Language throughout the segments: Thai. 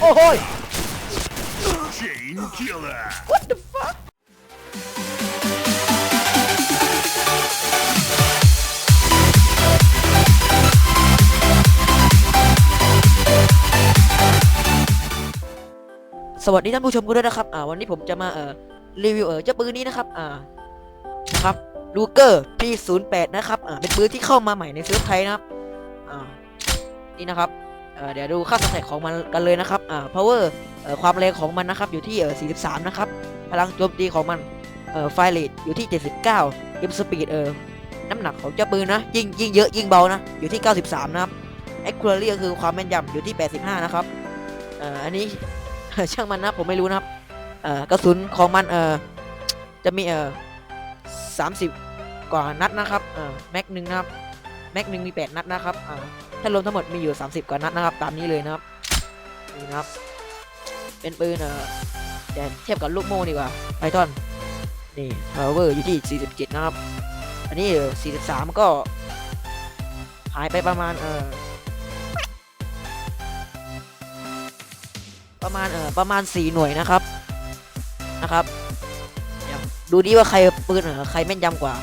โอ้โหย Chain killer. what the fuck สวัสดีท่านผู้ชมกันด้วยนะครับ อ่า วันนี้ผมจะมาเอ่อรีวิวเอ่อเจ้าปืนนี้นะครับ อ่า นะครับลูเกอร์ P08 นะครับ อ่า เป็นปืนที่เข้ามาใหม่ในเซิร์ฟไทยนะครับ อ่า นี่นะครับ เดี๋ยวดูค่าสแต็กของมันกันเลยนะครับอ่า power เอ่อความแรงของมันนะครับอยู่ที่เออ43 นะครับ พลังโจมตีของมันเอ่อไฟเรทอยู่ที่ 79 m speed เอ่อน้ำหนักของเจ้าปืนนะ ยิ่งยิ่งเยอะยิ่งเบานะ อยู่ที่ 93 นะครับ accuracy ก็คือความแม่นยำอยู่ที่ 85 นะครับเอ่ออันนี้ช่างมันนะผมไม่รู้นะครับเอ่อกระสุนของมันเอ่อจะมีเอ่อ30 กว่านัดนะครับเอ่อแม็กหนึ่งนะครับแม็กหนึ่งมี 8 นัดนะครับอ่า ถ้ารวมทั้งหมดมีอยู่ 30 กว่านัดนะครับตามนี้เลยนะครับนี่นะครับ เป็นปืนเอ่อเดี๋ยวเทียบกับลูกโม่ดีกว่าไพทอนนี่ power อร์อยู่ที่ 47 นะครับ อันนี้เออ43 ก็หายไปประมาณเอ่อประมาณเอ่อประมาณ 4 หน่วยนะครับนะครับดูดิว่าใครปืนเออใครแม่นยำกว่า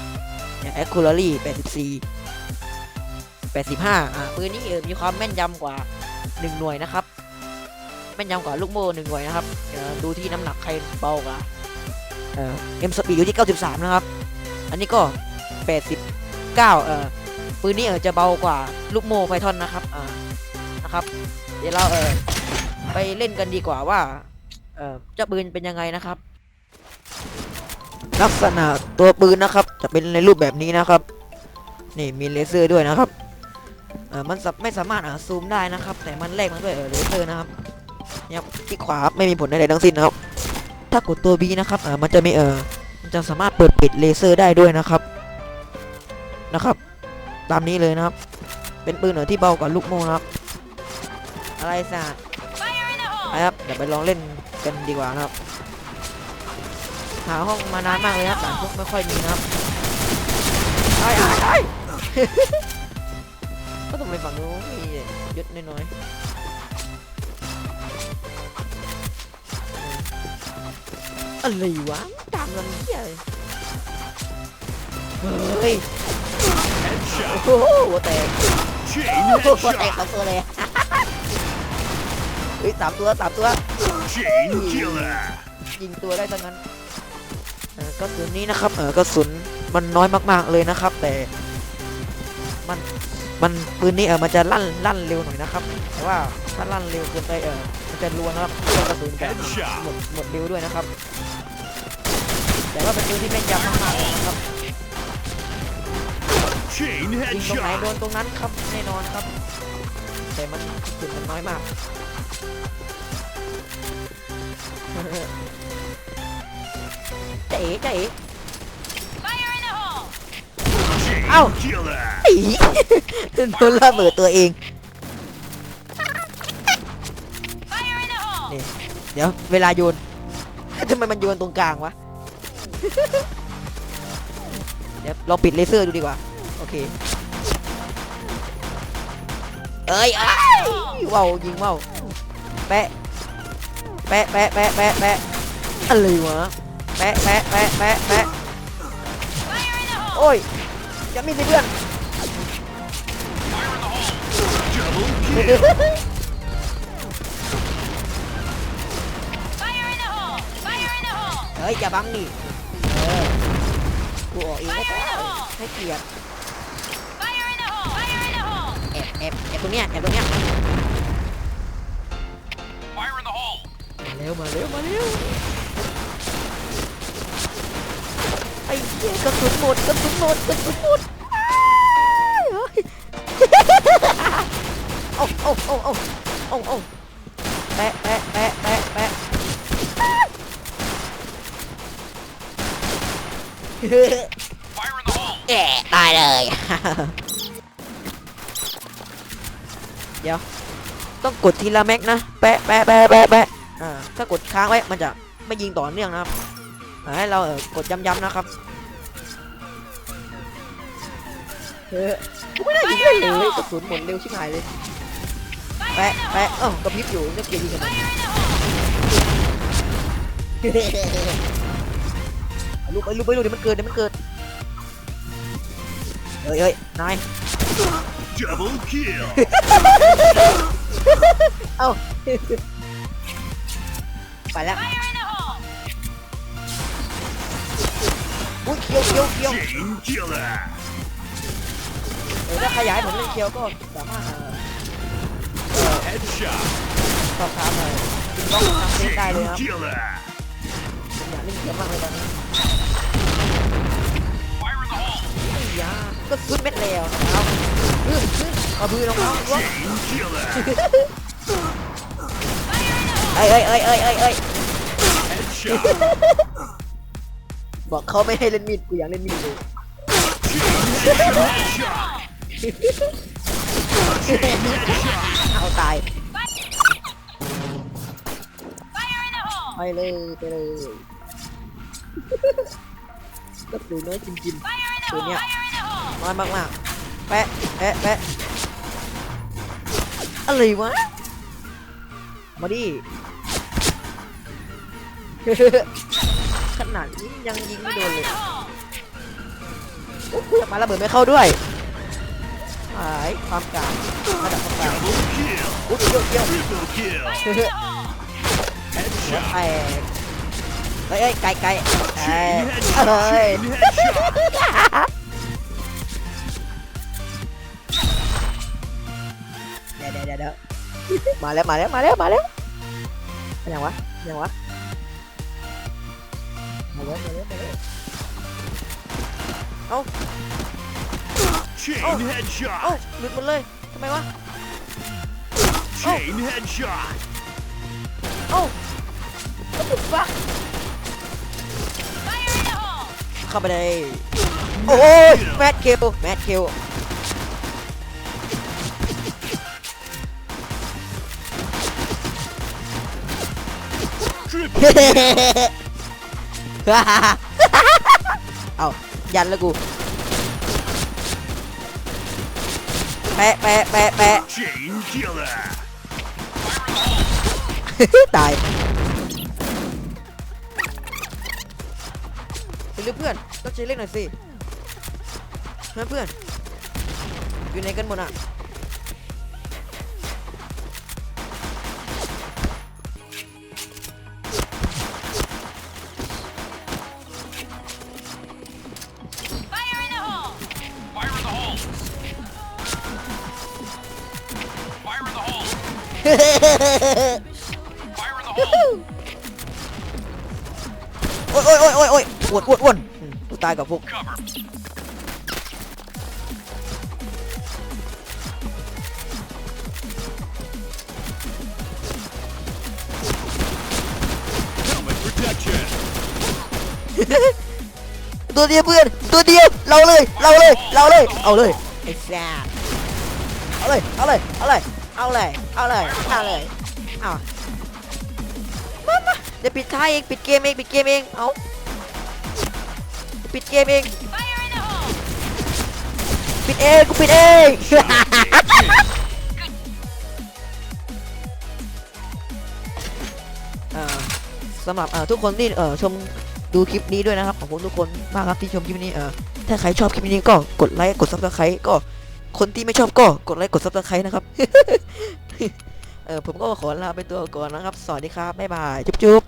เนี่ย accuracy 84 85อ่าปืนนี้เออมีความแม่นยำกว่า 1 หน่วยนะครับ แม่นยำกว่าลูกโม่หนึ่งหน่วยนะครับดูที่น้ำหนักใครเบากว่าเอ่อ M speed อยู่ที่ 93 นะครับ อันนี้ก็ 89เอ่อปืนนี้เออจะเบากว่าลูกโม่ไพทอนนะครับอ่านะครับ เดี๋ยวเราเออไปเล่นกันดีกว่าว่าเออเจ้าปืนเป็นยังไงนะครับ ลักษณะตัวปืนนะครับ จะเป็นในรูปแบบนี้นะครับ นี่มีเลเซอร์ด้วยนะครับ เออมันไม่สามารถอ่าซูมได้นะครับ แต่มันแลกมาด้วยเออเลเซอร์นะครับเนี่ยครับที่ขวาไม่มีผลใดๆทั้งสิ้นนะครับ ถ้ากดตัว B นะครับเออมันจะมีเออมันจะสามารถเปิดปิดเลเซอร์ได้ด้วยนะครับนะครับ ตามนี้เลยนะครับ เป็นปืนเออที่เบากว่าลูกโม่นะครับ อะไรสะไปครับเดี๋ยวไปลองเล่นกันดีกว่านะครับ หาห้องมานานมากเลยครับแต่พวกไม่ค่อยมีนะครับไอ้ไอ้ไอ้ ต้องไปฝั่งนู้นมียศน้อยๆอะไรวะตามลำเหี้ยเฮ้ยโอ้โหหัวแตกโอ้โหหัวแตกสองตัวเลยเฮ้ยสามตัวสามตัวยิงตัวได้ทั้งนั้นกระสุนนี้นะครับเออกระสุนมันน้อยมาก ๆเลยนะครับ แต่มัน มันปืนนี้เออมันจะลั่นลั่นเร็วหน่อยนะครับแต่ว่าถ้าลั่นเร็วเกินไปเออมันจะรัวนะครับเครื่องกระสุนจะ Headshot. หมดหมดเร็วด้วยนะครับ แต่ว่าเป็นปืนที่แม่นยำมากๆเลยนะครับ Chain ยิงตรงไหนโด headshot. นตรงนั้นครับแน่นอนครับ แต่มันกระสุนมันน้อยมากเจ๊เจ๊ Chain Ow. killer. ไอ้ โดนระเบิดตัวเองนี่เดี๋ยวเวลาโยนทำไมมันโยนตรงกลางวะ เดี๋ยวลองปิดเลเซอร์ดูดีกว่า โอเค เอ้ยอ้ายว้าวยิงว้าวแปะ แปะแปะแปะแปะแปะอะไรวะ แปะแปะแปะแปะแปะโอ้ยยังมีสิเพื่อน Double kill. เฮ้ยอย่าบังดิเออกูออกเองก็ได้ให้เกียรติแอบแอบแอบตรงเนี้ยแอบตรงเนี้ย Fire in the hole. มาเร็วมาเร็วมาเร็วไอ้เหี้ยกระสุนหมดกระสุนหมดกระสุนหมด โอ้โอ้โอ้โอ้โอ้โอ้แปะแปะแปะแปะแปะอ้าย Fire in the hole. แอะตายเลย เดี๋ยว ต้องกดทีละแม็กนะ แปะแปะแปะแปะแปะอ่า ถ้ากดค้างไว้ มันจะไม่ยิงต่อเนื่องนะครับ ให้เราเออกดย้ำๆนะครับเฮ้ยไม่ได้ยิงเลยเลยกระสุนหมดเร็วชิบหายเลย ปะะแปะเอ้ากระพริบอยู่เนี่ยเกียร์ยิงกันลูกไปลูกไปลูกเดี๋ยวมันเกิดเดี๋ยวมันเกิดเฮ้ยเฮ้ยนาย Double kill. เอ้าไปแล้วอุ้ยเคียวเคียวเคียว Chain killer. เออถ้าขยายผมเล่นเคียวก็สามารถ เออ Headshot. สอบถามเลยคุณต้องทำเล่นได้เลย Chain ครับ killer. ผมอยากเล่นเคียวมากเลยตอนนี้ Fire in the hole. ไอ้ยาก็สุดเม็ดแล้วนะครับขึ้นขึ้นเอาบือน้องๆล้วง Chain killer. เอ้ยเอ้ยเอ้ยเอ้ยเอ้ยเอ้ย Headshot. บอกเขาไม่ให้เล่นมีดกูอยากเล่นมีดดู Headshot. Chain headshot. เอาตายไปเลยไปเลยก็ปืนน้อยจริงๆปืนเนี้ยน้อยมากๆแปะแปะแปะอะไรวะมาดิขนาดนี้ยังยิงไม่โดนเลยทำไมระเบิดไม่เข้าด้วย หายความกลางระดับความกลาง Double kill. อุ๊ยเกี่ยวเกี่ยว Triple kill. หัว Chain เอ้ headshot. ย Chain headshot. เดี๋ยวเดี๋ยวเดี๋ยวเดี๋ยวมาแล้วมาแล้วมาแล้วมาแล้วมาอย่างวะมาอย่างวะมาแล้วมาแล้วมาแล้ว Chain เอ้า headshot. หลุดหมดเลยทำไมวะ Chain headshot. เอ้าก็ถูกปะเข้าไปเลยโอ้ยแมทคิวแมทคิว Triple เอายันแล้วกู แปะแปะแปะแปะ chain killer. ตายไปเรื่อยเพื่อนต้องใช้เล่นหน่อยสิเพื่อนเพื่อนอยู่ไหนกันหมดอะ โอ้ยโอ้ยโอ้ยโอ้ยโอ้ยอ้วนอ้วนอ้วนอืมกูตายกับพวก Cover. ตัวเดียวเพื่อนตัวเดียวเราเลยเราเลยเราเลยเอาเลยไอ้แซ่บเอาเลยเอาเลยเอาเลย เอาเลย เอาเลย เอาเลยเอามามาเดี๋ยวปิดท้ายเองปิดเกมเองปิดเกมเอง เอาปิดเกมเอง ปิดเองกูปิดเองสำหรับทุกคนที่ชมดูคลิปนี้ด้วยนะครับขอบคุณทุกคนมากครับที่ชมคลิปนี้ถ้าใครชอบคลิปนี้ก็กดไลค์กดซับสไครต์ก็ คนที่ไม่ชอบก็กดไลค์กดซับสไครต์นะครับ เออผมก็ขอลาไปตัวก่อนนะครับ สวัสดีครับ บ๊ายบาย จุ๊บจุ๊บ